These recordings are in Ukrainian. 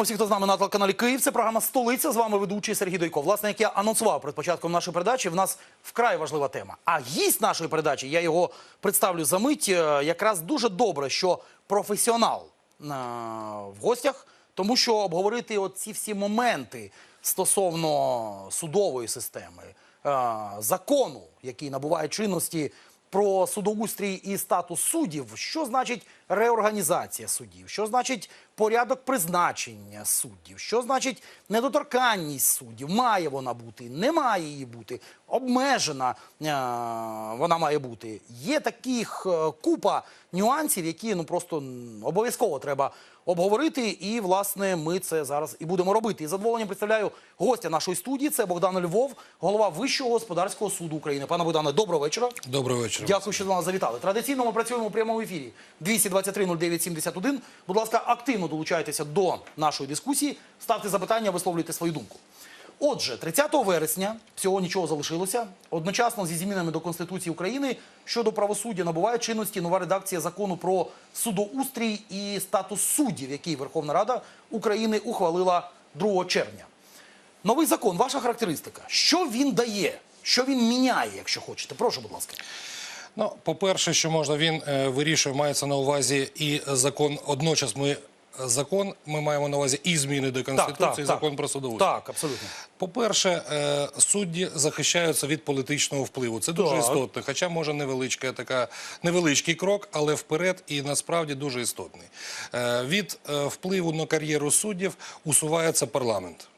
Вітаємо всіх, хто з нами на телеканалі Київ. Це програма Столиця. З вами ведучий Сергій Дойко. Власне, як я анонсував перед початком нашої передачі, в нас вкрай важлива тема. А гість нашої передачі, я його представлю за мить. е, Якраз дуже добре, що професіонал е, в гостях, тому що обговорити оці всі моменти стосовно судової системи, е, закону, який набуває чинності про судоустрій і статус суддів, що значить реорганізація суддів, що значить порядок призначення суддів, що значить недоторканність суддів, має вона бути, не має її бути, обмежена е, вона має бути. Є таких е, купа нюансів, які ну просто обов'язково треба обговорити. І власне ми це зараз і будемо робити. І задоволенням представляю гостя нашої студії. Це Богдан Львов, голова Вищого господарського суду України. Пане Богдане, доброго вечора. Доброго вечора. Дякую, що до нас завітали. Традиційно ми працюємо у прямому ефірі 223 09 71. Будь ласка, активно долучайтеся до нашої дискусії, ставте запитання, висловлюйте свою думку. Отже, 30 вересня всього нічого залишилося. Одночасно зі змінами до Конституції України щодо правосуддя набуває чинності нова редакція закону про судоустрій і статус суддів, який Верховна Рада України ухвалила 2 червня. Новий закон, ваша характеристика. Що він дає? Що він міняє, якщо хочете? Прошу, будь ласка. Ну, по-перше, що можна, він е, вирішує, мається на увазі і закон. Одночас ми закон, ми маємо на увазі і зміни до конституції, і закон про судову. Так, абсолютно. По-перше, е, судді захищаються від політичного впливу. Це дуже Так. істотно. Хоча може невеличка така невеличкий крок, але вперед і насправді дуже істотний. Е, Від е, впливу на кар'єру суддів усувається парламент.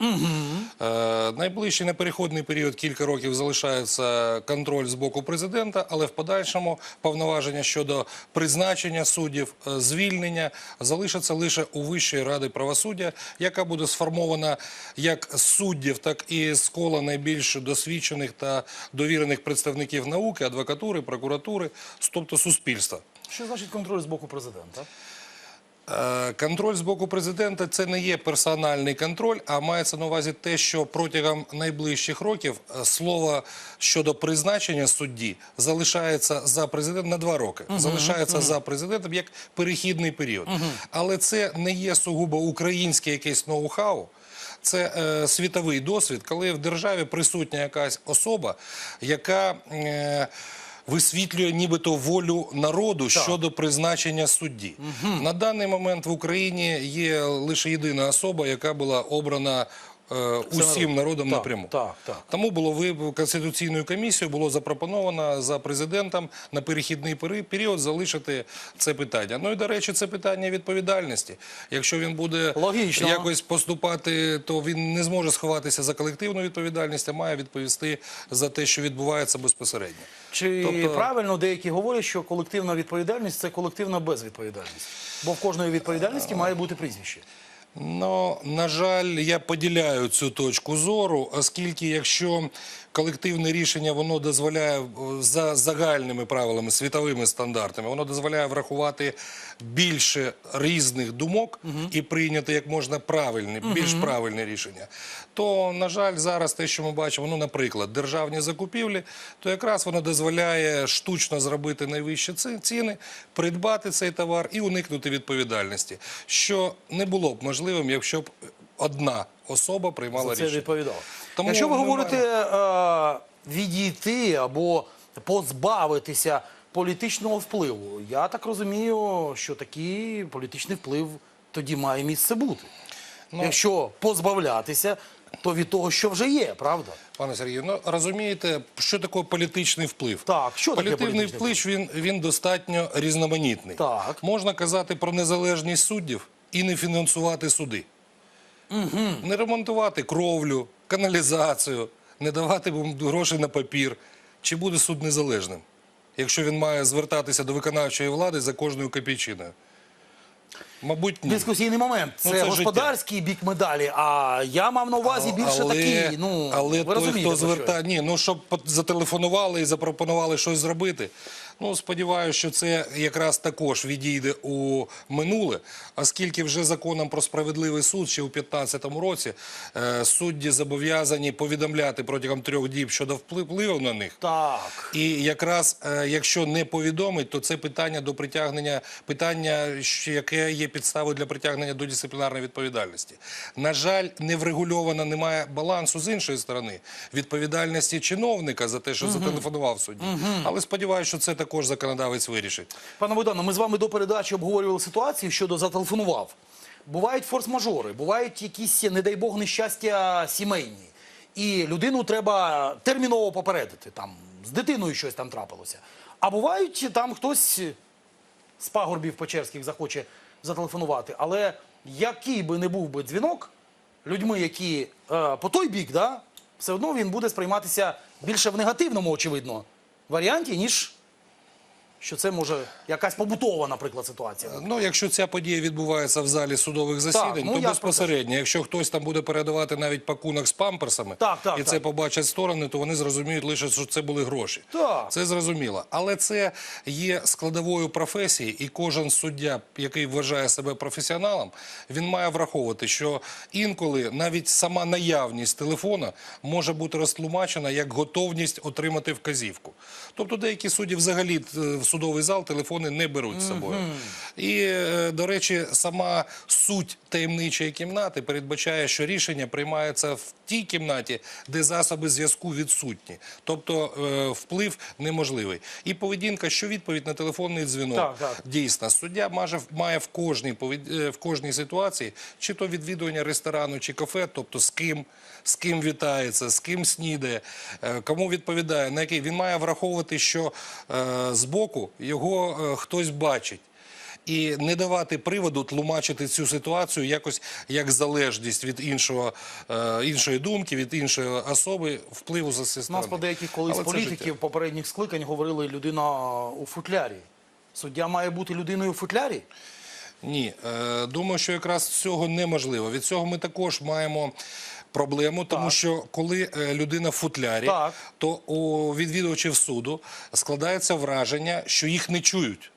Е, Найближчий непереходний період кілька років залишається контроль з боку президента, але в подальшому повноваження щодо призначення суддів, е, звільнення залишаться лише у Вищої ради правосуддя, яка буде сформована як суддів, так і з кола найбільш досвідчених та довірених представників науки, адвокатури, прокуратури, тобто суспільства. Що значить контроль з боку президента? Е, Контроль з боку президента це не є персональний контроль, а мається на увазі те, що протягом найближчих років е, слово щодо призначення судді залишається за президентом на два роки. Залишається за президентом як перехідний період. Але це не є сугубо українське якесь ноу-хау. Це е, світовий досвід, коли в державі присутня якась особа, яка е, висвітлює нібито волю народу щодо призначення судді. На даний момент в Україні є лише єдина особа, яка була обрана усім народом Так, напряму. так, так. Тому було ви конституційною комісією було запропоновано за президентом на перехідний період залишити це питання. Ну і до речі, це питання відповідальності. Якщо він буде Логічно. якось поступати, то він не зможе сховатися за колективну відповідальність, а має відповісти за те, що відбувається безпосередньо. Чи Тобто- правильно деякі говорять, що колективна відповідальність це колективна безвідповідальність? Бо в кожної відповідальності має бути прізвище. Ну, на жаль, я поділяю цю точку зору, оскільки якщо колективне рішення воно дозволяє е, за загальними правилами, світовими стандартами, воно дозволяє врахувати більше різних думок і прийняти як можна правильне, більш правильне рішення. То, на жаль, зараз те, що ми бачимо, ну, наприклад, державні закупівлі, то якраз воно дозволяє штучно зробити найвищі ціни, придбати цей товар і уникнути відповідальності, що не було б можливим, якщо б одна особа приймала це рішення. відповідав. Тому Якщо ви говорите е, відійти або позбавитися політичного впливу, я так розумію, що такий політичний вплив тоді має місце бути. Ну, Якщо позбавлятися, то від того, що вже є, правда? Пане Сергію, ну розумієте, що таке політичний вплив? Так, що таке політичний політичний вплив? Він, він достатньо різноманітний. Так. Можна казати про незалежність суддів і не фінансувати суди. Угу. Не ремонтувати кровлю, каналізацію, не давати грошей на папір. Чи буде суд незалежним, якщо він має звертатися до виконавчої влади за кожною копійчиною? Мабуть, ні. Дискусійний момент. Це, Ну, це господарський бік медалі, а я мав на увазі більше такий. Ну, але ви той, розумієте, хто про що я. звертає, ні, ну щоб по- зателефонували і запропонували щось зробити. Ну, сподіваюся, що це якраз також відійде у минуле, оскільки вже законом про справедливий суд ще у 2015 році е, судді зобов'язані повідомляти протягом трьох діб щодо впливу на них. Так. І якраз е, якщо не повідомить, то це питання до притягнення питання, яке є підставою для притягнення до дисциплінарної відповідальності. На жаль, не врегульовано, немає балансу з іншої сторони відповідальності чиновника за те, що зателефонував судді. Але сподіваюся, що це також законодавець вирішить. Пане Богдане, ми з вами до передачі обговорювали ситуацію щодо зателефонував. Бувають форс-мажори, бувають якісь, не дай Бог, нещастя сімейні. І людину треба терміново попередити. Там з дитиною щось там трапилося. А бувають там хтось з пагорбів Печерських захоче зателефонувати. Але який би не був би дзвінок людьми, які е, по той бік, да, все одно він буде сприйматися більше в негативному, очевидно, варіанті, ніж що це може якась побутова, наприклад, ситуація. Ну, якщо ця подія відбувається в залі судових засідань, ну, то безпосередньо, якщо хтось там буде передавати навіть пакунок з памперсами, Так, так, і це побачать сторони, то вони зрозуміють лише, що це були гроші. Так. Це зрозуміло. Але це є складовою професії, і кожен суддя, який вважає себе професіоналом, він має враховувати, що інколи навіть сама наявність телефона може бути розтлумачена як готовність отримати вказівку. Тобто деякі судді взагалі е, в судовий зал телефони не беруть з собою. І, е, до речі, сама суть таємничої кімнати передбачає, що рішення приймається в тій кімнаті, де засоби зв'язку відсутні. Тобто е, вплив неможливий. І поведінка, що відповідь на телефонний дзвінок. Так, так. Дійсно, суддя має, в, кожній, е, в кожній ситуації, чи то відвідування ресторану чи кафе, тобто з ким, з ким вітається, з ким снідає, е, кому відповідає, на який він має враховувати, що е, збоку його е, хтось бачить. І не давати приводу тлумачити цю ситуацію якось як залежність від іншого, е, іншої думки, від іншої особи, впливу за систему. нас по деяких колись політиків попередніх скликань говорили людина у футлярі. Суддя має бути людиною у футлярі? Ні, е, думаю, що якраз цього неможливо. Від цього ми також маємо проблему, тому Так. що коли е, людина в футлярі, Так. то у відвідувачів суду складається враження, що їх не чують.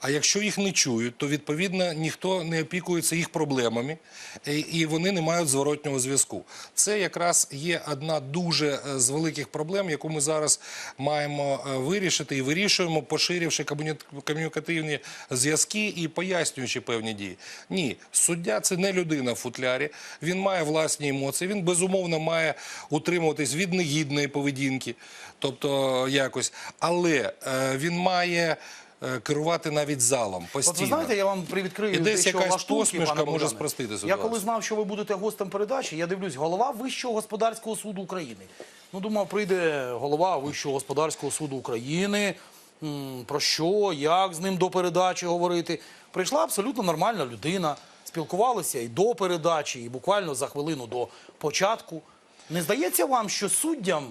А якщо їх не чують, то відповідно ніхто не опікується їх проблемами, і- вони не мають зворотнього зв'язку. Це якраз є одна дуже е, з великих проблем, яку ми зараз маємо е, вирішити і вирішуємо, поширивши комуні- комунікативні зв'язки і пояснюючи певні дії. Ні, суддя це не людина в футлярі. Він має власні емоції. Він безумовно має утримуватись від негідної поведінки, тобто якось, але е, він має. Е, Керувати навіть залом постійно. От ви знаєте, я вам привідкрию І десь дещо якась лаштунки, посмішка пане може Богдане. спростити Я ситуацію. коли знав, що ви будете гостем передачі, я дивлюсь, голова Вищого господарського суду України. Ну, думав, прийде голова Вищого господарського суду України. М, Про що, як з ним до передачі говорити. Прийшла абсолютно нормальна людина. Спілкувалися і до передачі, і буквально за хвилину до початку. Не здається вам, що суддям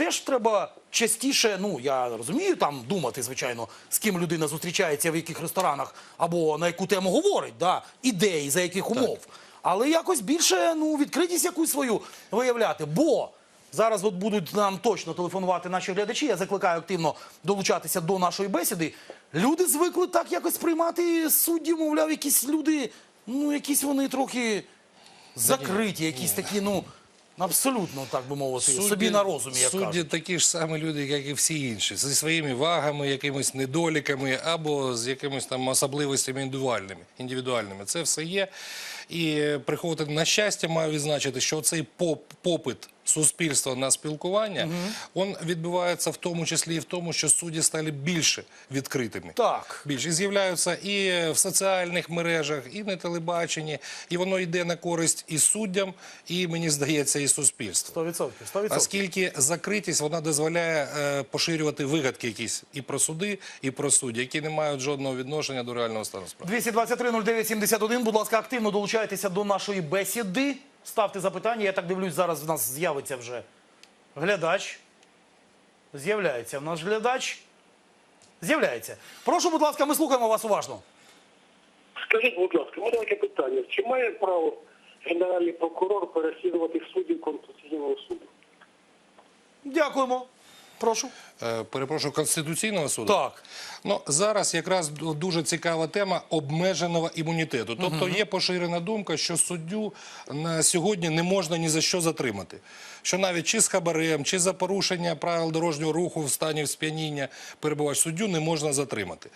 теж треба частіше, ну я розумію, там думати, звичайно, з ким людина зустрічається, в яких ресторанах або на яку тему говорить, да, ідеї, за яких умов. Але якось більше ну, відкритість якусь свою виявляти. Бо зараз от будуть нам точно телефонувати наші глядачі. Я закликаю активно долучатися до нашої бесіди. Люди звикли так якось сприймати суддів, мовляв, якісь люди, ну якісь вони трохи закриті, якісь такі, ну. Абсолютно, так би мовити, собі на розумі, як судді кажуть. такі ж самі люди, як і всі інші, зі своїми вагами, якимись недоліками або з якимись там особливостями індивідуальними. індивідуальними. Це все є. І е, приходити на щастя, маю відзначити, що цей поп, попит суспільства на спілкування, він відбувається в тому числі і в тому, що судді стали більше відкритими. Так. Більше з'являються і в соціальних мережах, і на телебаченні, і воно йде на користь і суддям, і мені здається, і суспільству. 100%. 100%. Оскільки закритість вона дозволяє е, поширювати вигадки якісь і про суди, і про судді, які не мають жодного відношення до реального стану справи. 223-09-71, будь ласка, активно долучайтеся до нашої бесіди. Ставте запитання. Я так дивлюсь, зараз в нас з'явиться вже глядач. З'являється в нас глядач. З'являється. Прошу, будь ласка, ми слухаємо вас уважно. Скажіть, будь ласка, у мене таке питання. Чи має право генеральний прокурор переслідувати суддів Конституційного суду? Дякуємо. Прошу. Е, Перепрошую, Конституційного суду? Так. Ну, зараз якраз дуже цікава тема обмеженого імунітету. Тобто є поширена думка, що суддю на сьогодні не можна ні за що затримати. Що навіть чи з хабарем, чи за порушення правил дорожнього руху в стані сп'яніння перебувач суддю не можна затримати.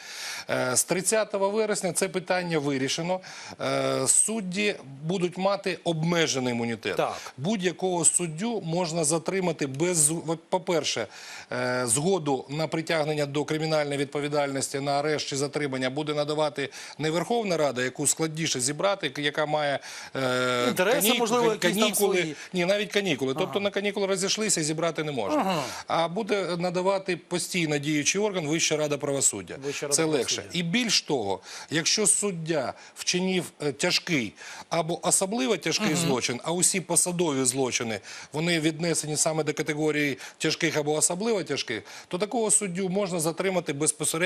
Е, З 30 вересня це питання вирішено. Е, Судді будуть мати обмежений імунітет. Будь-якого суддю можна затримати без, по-перше, е, згоду на притягнення до кримінальної відповідальності на арешт чи затримання буде надавати не Верховна Рада, яку складніше зібрати, яка має е, Інтереси, можливо, якісь там канікули. свої. Ні, навіть канікули. Тобто на канікули розійшлися і зібрати не можна. А буде надавати постійно діючий орган Вища Рада правосуддя. Вища Рада Це легше. правосуддя. І більш того, якщо суддя вчинив е, тяжкий або особливо тяжкий злочин, а усі посадові злочини вони віднесені саме до категорії тяжких або особливо тяжких, то такого суддю можна затримати безпосередньо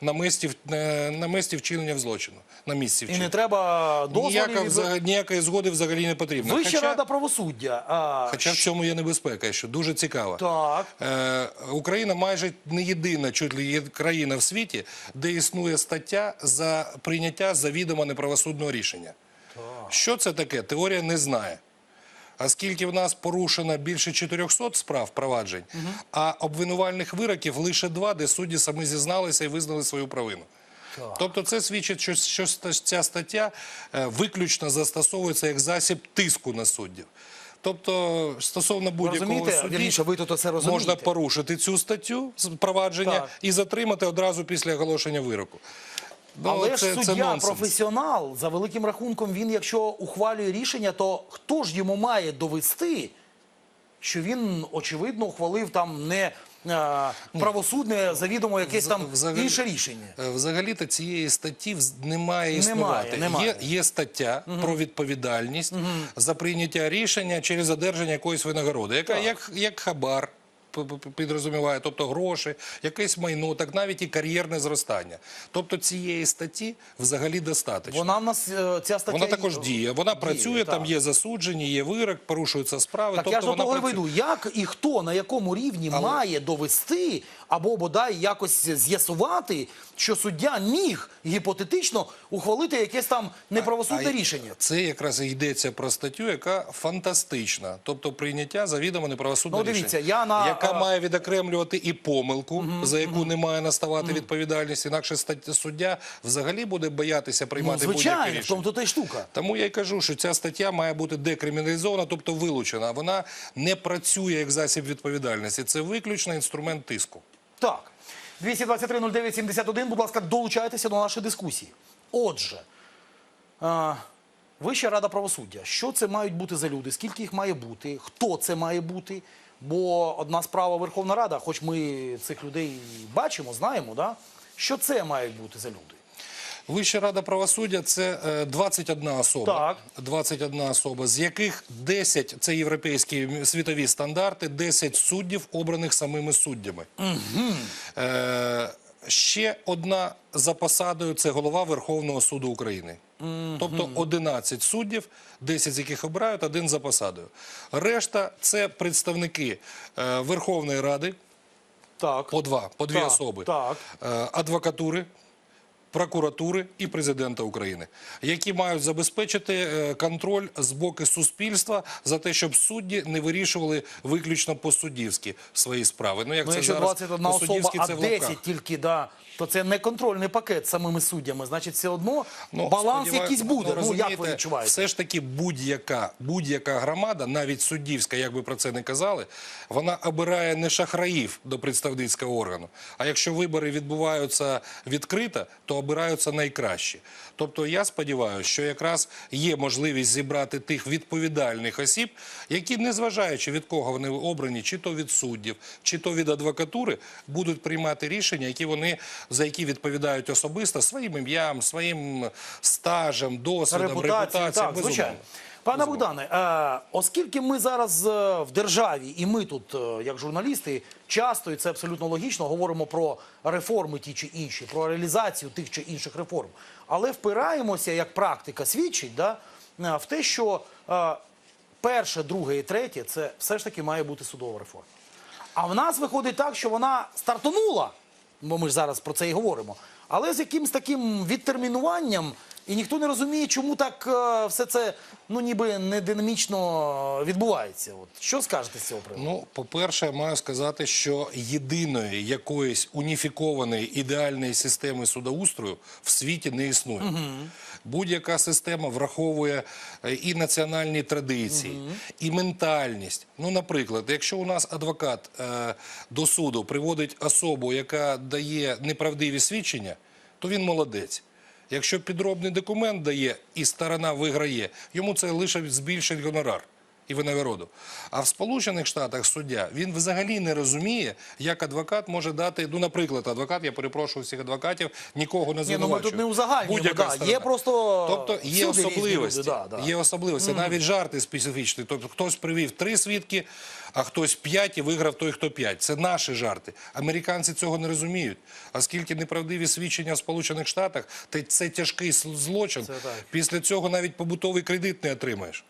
на місці, е, на місці вчинення злочину. На місці І не треба дозволів. Ніякої згоди взагалі не потрібно. Вища Хоча- рада правосуддя. А, Хоча в цьому є небезпека, що дуже цікаво. Так. Е, Україна майже не єдина чуть ли країна в світі, де існує стаття за прийняття завідомо неправосудного рішення. Що це таке? Теорія не знає. А скільки в нас порушено більше 400 справ проваджень, а обвинувальних вироків лише два, де судді самі зізналися і визнали свою провину. Тобто це свідчить, що, що ця стаття е, виключно застосовується як засіб тиску на суддів. Тобто, стосовно будь-якого судді, Вірніше, ви тут це розумієте. можна порушити цю статтю провадження Так. і затримати одразу після оголошення вироку. Ну, Але ж це, це суддя нонсенс. професіонал, за великим рахунком, він, якщо ухвалює рішення, то хто ж йому має довести, що він, очевидно, ухвалив там не е, правосудне, завідомо якесь там Взагалі- інше рішення. Е, Взагалі-то цієї статті немає існувати. немає. Є, є стаття про відповідальність за прийняття рішення через одержання якоїсь винагороди, яка як, як хабар. Підрозуміває, тобто гроші, якесь майно, так навіть і кар'єрне зростання. Тобто цієї статті взагалі достатньо. Вона в нас е, ця стаття Вона також діє. Вона працює, там є засуджені, є вирок, порушуються справи. Так тобто я ж до того працює. вийду. Як і хто на якому рівні має довести або бодай якось з'ясувати, що суддя міг гіпотетично ухвалити якесь там неправосудне А рішення? Це якраз і йдеться про статтю, яка фантастична. Тобто прийняття завідомо неправосудного Ну, дивіться, рішення. я на, яка а- має відокремлювати і помилку, за яку не має наставати відповідальність. Інакше суддя взагалі буде боятися Ну, приймати будь-яке звичайно, в рішення. тому то та й штука. Тому я й кажу, що ця стаття має бути декриміналізована, тобто вилучена. Вона не працює як засіб відповідальності. Це виключно інструмент тиску. Так. 223-09-71, будь ласка, долучайтеся до нашої дискусії. Отже, Вища рада правосуддя. Що це мають бути за люди? Скільки їх має бути? Хто це має бути? Бо одна справа Верховна Рада, хоч ми цих людей бачимо, знаємо, що це мають бути за люди? Вища рада правосуддя це е, 21 особа. Так. 21 особа, з яких 10 – це європейські світові стандарти, 10 суддів, обраних самими суддями. Е, ще одна за посадою – це голова Верховного суду України. Тобто 11 суддів, 10 з яких обирають, один за посадою. Решта – це представники е, Верховної Ради, Так. по два, по дві Так, особи. так. Е, Адвокатури, прокуратури і президента України, які мають забезпечити е, контроль з боку суспільства за те, щоб судді не вирішували виключно по-суддівськи свої справи. Ну, як Ну, це якщо зараз 21 особа, а 10 тільки, да, то це не контрольний пакет самими суддями. Значить, все одно Ну, баланс сподіваю- якийсь буде. Ну, як ви відчуваєте? Все ж таки будь-яка будь-яка громада, навіть суддівська, як би про це не казали, вона обирає не шахраїв до представницького органу. А якщо вибори відбуваються відкрито, то обираються найкращі. Тобто я сподіваюся, що якраз є можливість зібрати тих відповідальних осіб, які, незважаючи від кого вони обрані, чи то від суддів, чи то від адвокатури, будуть приймати рішення, які вони за які відповідають особисто своїм ім'ям, своїм стажем, досвідом, репутацією. так, безумовно. звичайно. Пане Богдане, е, оскільки ми зараз е, в державі, і ми тут, е, як журналісти, часто, і це абсолютно логічно, говоримо про реформи ті чи інші, про реалізацію тих чи інших реформ, але впираємося, як практика свідчить, да, в те, що перше, друге і третє це все ж таки має бути судова реформа. А в нас виходить так, що вона стартонула, бо ми ж зараз про це і говоримо, але з якимсь таким відтермінуванням, і ніхто не розуміє, чому так е, все це ну ніби не динамічно відбувається. От що скажете з цього приводу? Ну, по-перше, маю сказати, що єдиної якоїсь уніфікованої ідеальної системи судоустрою в світі не існує. Будь-яка система враховує е, і національні традиції, і ментальність. Ну, наприклад, якщо у нас адвокат е, до суду приводить особу, яка дає неправдиві свідчення, то він молодець. Якщо підробний документ дає і сторона виграє, йому це лише збільшить гонорар і винагороду. А в Сполучених Штатах суддя він взагалі не розуміє, як адвокат може дати. Ну, наприклад, адвокат, я перепрошую всіх адвокатів, нікого не Ні, ну ми тут не узагальнюємо, да, є просто тобто є особливості. люди, да, да. Є особливості, навіть жарти специфічні. Тобто хтось привів три свідки, а хтось п'ять і виграв той, хто п'ять. Це наші жарти. Американці цього не розуміють. Оскільки неправдиві свідчення в Сполучених Штатах, це тяжкий злочин. Це. Після цього навіть побутовий кредит не отримаєш.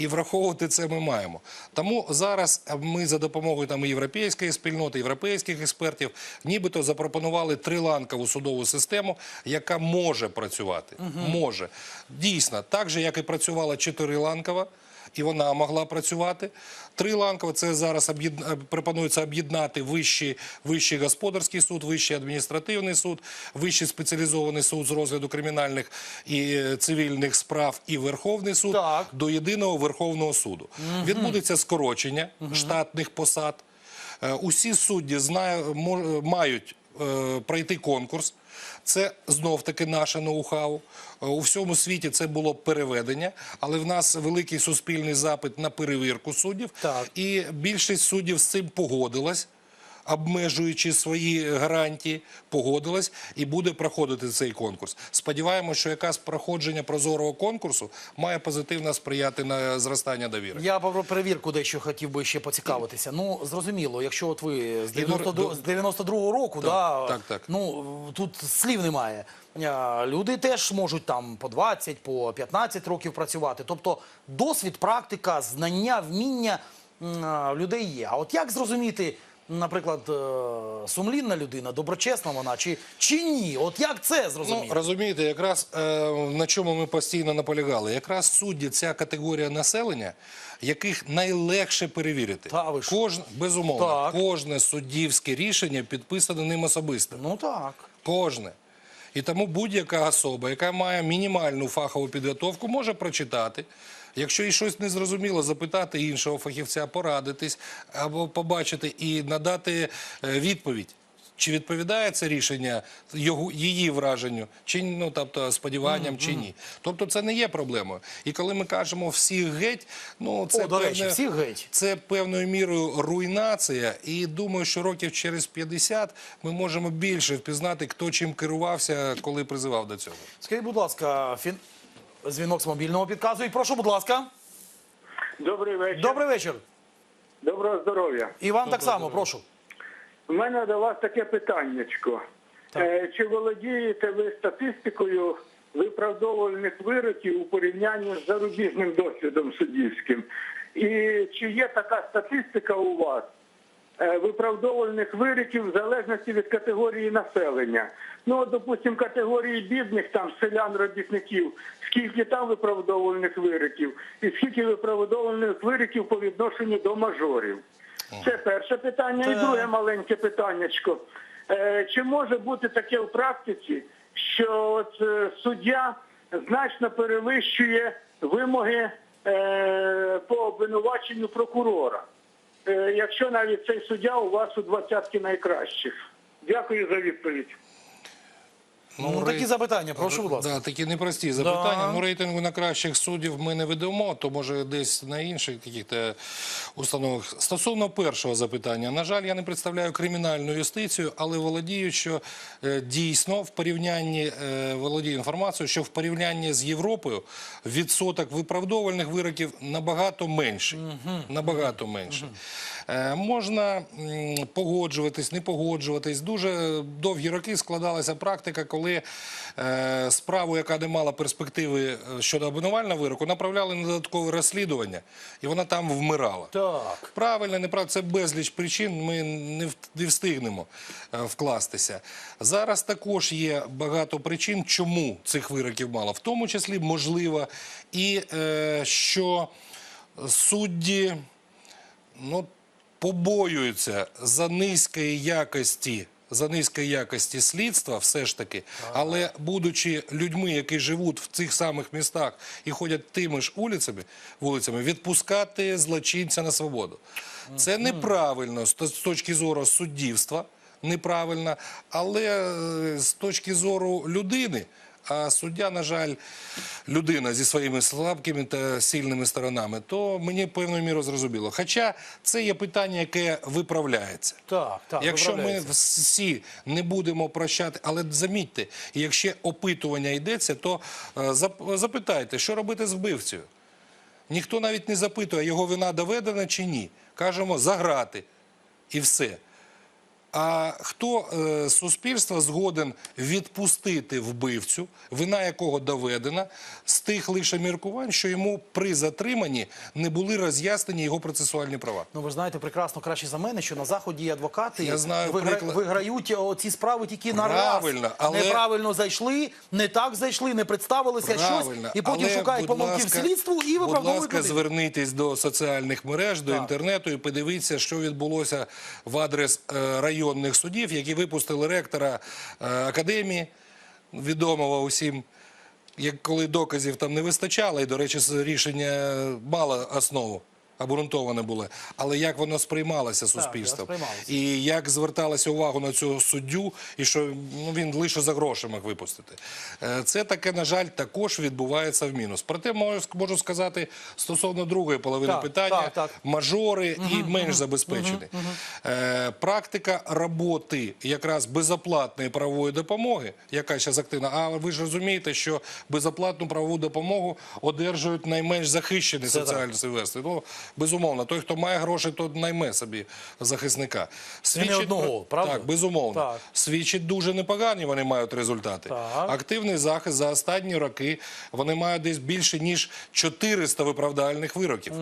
І враховувати це ми маємо. Тому зараз ми за допомогою там і європейської спільноти, європейських експертів, нібито запропонували триланкову судову систему, яка може працювати. Може. Дійсно, так же, як і працювала чотириланкова, і вона могла працювати. Триланкова це зараз об'єдна- пропонується об'єднати вищий, вищий господарський суд, вищий адміністративний суд, вищий спеціалізований суд з розгляду кримінальних і е, цивільних справ і Верховний суд Так. до єдиного Верховного суду. Відбудеться скорочення штатних посад. Е, Усі судді знаю, мо- мають е, пройти конкурс. Це знов таки наше ноу-хау. Е, У всьому світі це було переведення, але в нас великий суспільний запит на перевірку суддів. Так. І більшість суддів з цим погодилась, обмежуючи свої гарантії, погодилась і буде проходити цей конкурс. Сподіваємося, що якась проходження прозорого конкурсу має позитивно сприяти на зростання довіри. Я про перевірку дещо хотів би ще поцікавитися. Ну, зрозуміло, якщо от ви з 92, до- з 92-го року, да, так, так. ну тут слів немає. Люди теж можуть там по 20, по 15 років працювати. Тобто досвід, практика, знання, вміння людей є. А от як зрозуміти, наприклад, е, сумлінна людина, доброчесна вона чи, чи ні? От як це зрозуміти? Ну, розумієте, якраз е, на чому ми постійно наполягали. Якраз судді ця категорія населення, яких найлегше перевірити. Та ви що? Безумовно, Так. кожне суддівське рішення підписане ним особисто. Ну так. Кожне. І тому будь-яка особа, яка має мінімальну фахову підготовку, може прочитати. Якщо їй щось не зрозуміло, запитати іншого фахівця, порадитись або побачити і надати е, відповідь. Чи відповідає це рішення його, її враженню, чи ну тобто сподіванням, чи ні? Тобто це не є проблемою. І коли ми кажемо всіх геть, ну це О, до речі, певне- всіх геть. це певною мірою руйнація, і думаю, що років через 50 ми можемо більше впізнати, хто чим керувався, коли призивав до цього. Скажіть, будь ласка, фін... дзвінок з мобільного підказують. Прошу, будь ласка. Добрий вечір. Добрий вечір. Доброго здоров'я. І вам так само, прошу. У мене до вас таке питаннячко. Е, чи володієте ви статистикою виправдовувальних вироків у порівнянні з зарубіжним досвідом суддівським? І чи є така статистика у вас е, виправдовувальних вироків в залежності від категорії населення? Ну, от, допустим, категорії бідних, там селян, робітників, скільки там виправдовувальних вироків, і скільки виправдовувальних вироків по відношенню до мажорів? Це перше питання. І друге маленьке питаннячко. Е, Чи може бути таке в практиці, що от, е, суддя значно перевищує вимоги по обвинуваченню прокурора, якщо навіть цей суддя у вас у двадцятки найкращих? Дякую за відповідь. Ну, такі запитання, прошу, будь ласка. Да, такі непрості запитання. Да. Ну, рейтингу на кращих суддів ми не ведемо, то може десь на інших яких-то установах. Стосовно першого запитання, на жаль, я не представляю кримінальну юстицію, але володію, що е, дійсно в порівнянні е, володію інформацією, що в порівнянні з Європою відсоток виправдовувальних вироків набагато менший. Набагато менший. Е, Можна погоджуватись, не погоджуватись. Дуже довгі роки складалася практика, коли е, справу, яка не мала перспективи е, щодо обвинувального вироку, направляли на додаткове розслідування, і вона там вмирала. Так. Правильно, неправильно, це безліч причин. Ми не встигнемо е, вкластися. Зараз також є багато причин, чому цих вироків мало. В тому числі можливо і е, що судді ну, побоюються за низької якості. За низької якості слідства, все ж таки, але будучи людьми, які живуть в цих самих містах і ходять тими ж вулицями, вулицями, відпускати злочинця на свободу. Це неправильно з точки зору суддівства, неправильно, але е, з точки зору людини. А суддя, на жаль, людина зі своїми слабкими та сильними сторонами, то мені певною мірою зрозуміло. Хоча це є питання, яке виправляється. Так, так. Якщо ми всі не будемо прощати, але замітьте, якщо опитування йдеться, то е, запитайте, що робити з вбивцею. Ніхто навіть не запитує, його вина доведена чи ні. Кажемо заграти і все. А хто е, з суспільства згоден відпустити вбивцю, вина якого доведена, з тих лише міркувань, що йому при затриманні не були роз'яснені його процесуальні права? Ну, ви знаєте прекрасно краще за мене, що на заході є адвокати Я знаю вигра- приклад. виграють ці справи тільки на Правильно, раз. але- Неправильно зайшли, не так зайшли, не представилися Правильно, щось, і потім але, шукають будь помилки в слідству і Будь виправдовують ласка, людей. звернітесь до соціальних мереж, до Так. інтернету і подивіться, що відбулося в адрес е, районних судів, які випустили ректора е, академії, відомого усім. Як коли доказів там не вистачало, і, до речі, рішення мало основу. Обґрунтоване було, але як воно сприймалося суспільством, сприймалося. і як зверталася увагу на цього суддю, і що ну, він лише за гроші мог випустити. Е, Це таке, на жаль, також відбувається в мінус. Проте можу, сказати стосовно другої половини Так, питання, так, так. мажори і менш забезпечені. Е, Практика роботи якраз безоплатної правової допомоги, яка зараз активна. А ви ж розумієте, що безоплатну правову допомогу одержують найменш захищені соціальні верстви. Ну, безумовно, той, хто має гроші, то найме собі захисника. не одного, правда? Так, безумовно. Так. Свідчить дуже непогані вони мають результати. Так. Активний захист за останні роки вони мають десь більше ніж 400 виправдальних вироків.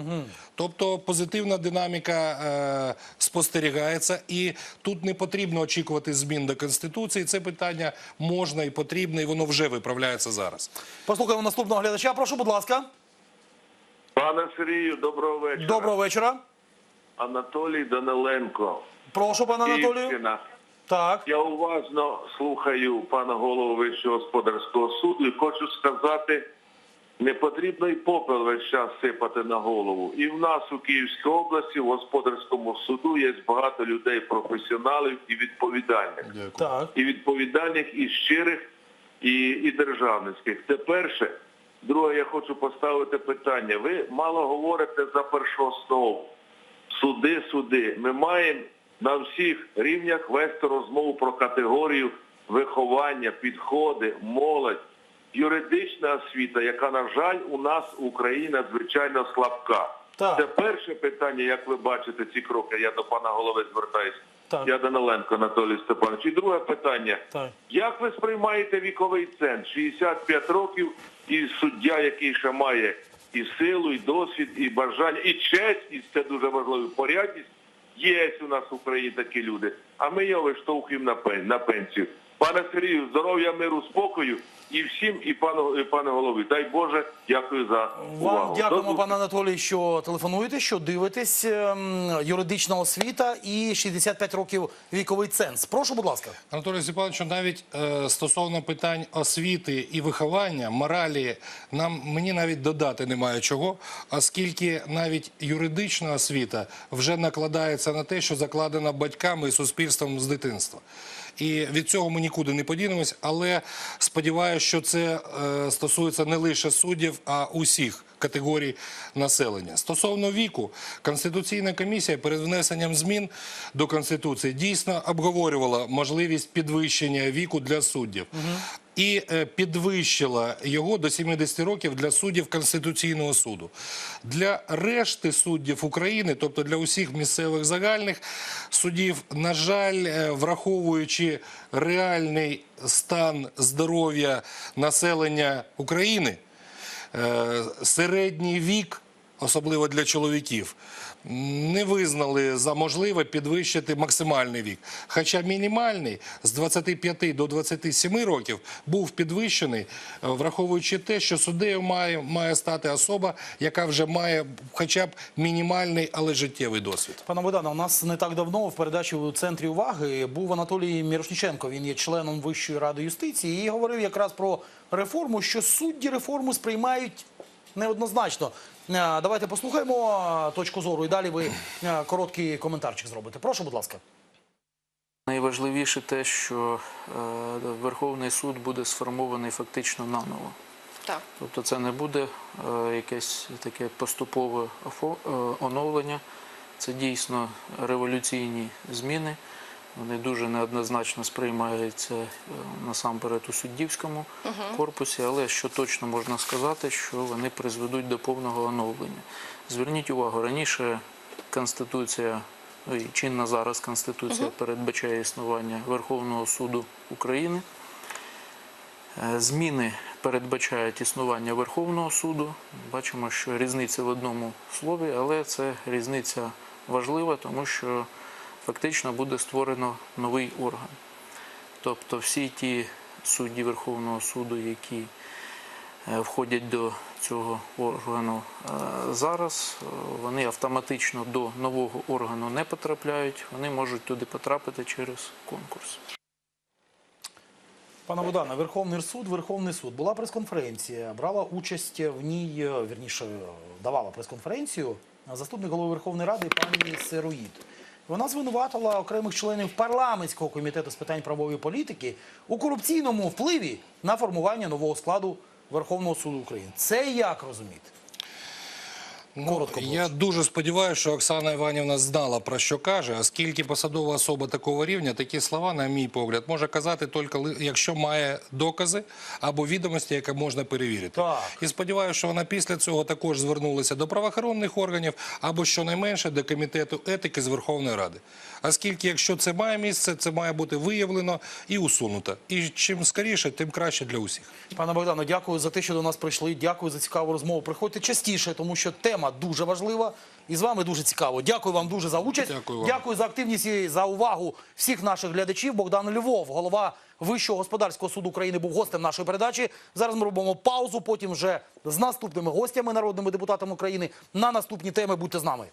Тобто позитивна динаміка е, спостерігається, і тут не потрібно очікувати змін до конституції. Це питання можна і потрібно, і воно вже виправляється зараз. Послухаємо наступного глядача. Прошу, будь ласка. Пане Сергію, доброго вечора. Доброго вечора. Анатолій Даниленко. Прошу, пане Анатолію. Так. Я уважно слухаю пана голову Вищого господарського суду і хочу сказати, не потрібно і попел весь час сипати на голову. І в нас у Київській області, в господарському суду є багато людей, професіоналів і відповідальних. Так. і відповідальних, і щирих, і, і державницьких. Це перше. Друге, я хочу поставити питання. Ви мало говорите за першооснову. Суди, суди. Ми маємо на всіх рівнях вести розмову про категорію виховання, підходи, молодь, юридична освіта, яка, на жаль, у нас в Україні надзвичайно слабка. Так. Це перше питання, як ви бачите ці кроки. Я до пана голови звертаюся. Так. Я Даниленко Анатолій Степанович. І друге питання. Так. Як ви сприймаєте віковий центр? 65 років і суддя, який ще має і силу, і досвід, і бажання, і чесність, це дуже важливо, порядність. Є у нас в Україні такі люди, а ми його виштовхуємо на пенсію. Пане Сергію, здоров'я, миру, спокою і всім, і пану, і пане голові. Дай Боже, дякую за увагу. Вам дякуємо, пане Анатолій, що телефонуєте, що дивитесь. Ем, Юридична освіта і 65 років віковий ценз. Прошу, будь ласка. Анатолій Степановичу, навіть е, стосовно питань освіти і виховання, моралі, нам мені навіть додати немає чого, оскільки навіть юридична освіта вже накладається на те, що закладена батьками і суспільством з дитинства. І від цього ми нікуди не подінемось, але сподіваюся, що це е, стосується не лише суддів, а усіх категорій населення. Стосовно віку, Конституційна комісія перед внесенням змін до Конституції дійсно обговорювала можливість підвищення віку для суддів. І е, підвищила його до 70 років для суддів Конституційного суду. Для решти суддів України, тобто для усіх місцевих загальних судів, на жаль, е, враховуючи реальний стан здоров'я населення України, е, середній вік, особливо для чоловіків, не визнали за можливе підвищити максимальний вік. Хоча мінімальний з 25 до 27 років був підвищений, е, враховуючи те, що суддею має, має стати особа, яка вже має хоча б мінімальний, але життєвий досвід. Пане Богдане, у нас не так давно в передачі у центрі уваги був Анатолій Мірошніченко. Він є членом Вищої ради юстиції і говорив якраз про реформу, що судді реформу сприймають неоднозначно. Е, Давайте послухаємо е, точку зору і далі ви е, короткий коментарчик зробите. Прошу, будь ласка. Найважливіше те, що Верховний суд буде сформований фактично наново. Так. Тобто це не буде якесь таке поступове оновлення. Це дійсно революційні зміни. Вони дуже неоднозначно сприймаються е, насамперед у суддівському корпусі, але що точно можна сказати, що вони призведуть до повного оновлення. Зверніть увагу, раніше Конституція, ну чинна зараз Конституція передбачає існування Верховного суду України. Е, Зміни передбачають існування Верховного суду. Бачимо, що різниця в одному слові, але це різниця важлива, тому що фактично буде створено новий орган. Тобто всі ті судді Верховного суду, які е, входять до цього органу е, зараз, е, вони автоматично до нового органу не потрапляють, вони можуть туди потрапити через конкурс. Пане Богдане, Верховний суд, Верховний суд. Була прес-конференція, брала участь в ній, вірніше, давала прес-конференцію заступник голови Верховної Ради пані Сероїд. Вона звинуватила окремих членів парламентського комітету з питань правової політики у корупційному впливі на формування нового складу Верховного суду України. Це як розуміти? Коротко, Ну, я дуже сподіваюся, що Оксана Іванівна знала про що каже, оскільки посадова особа такого рівня такі слова, на мій погляд, може казати тільки якщо має докази або відомості, які можна перевірити. Так. І сподіваюся, що вона після цього також звернулася до правоохоронних органів або щонайменше до комітету етики з Верховної Ради. Оскільки, якщо це має місце, це має бути виявлено і усунуто. І чим скоріше, тим краще для усіх. Пане Богдано, дякую за те, що до нас прийшли. Дякую за цікаву розмову. Приходьте частіше, тому що тема дуже важлива. І з вами дуже цікаво. Дякую вам дуже за участь. Дякую вам. Дякую за активність і за увагу всіх наших глядачів. Богдан Львов, голова Вищого господарського суду України, був гостем нашої передачі. Зараз ми робимо паузу. Потім вже з наступними гостями, народними депутатами України на наступні теми. Будьте з нами.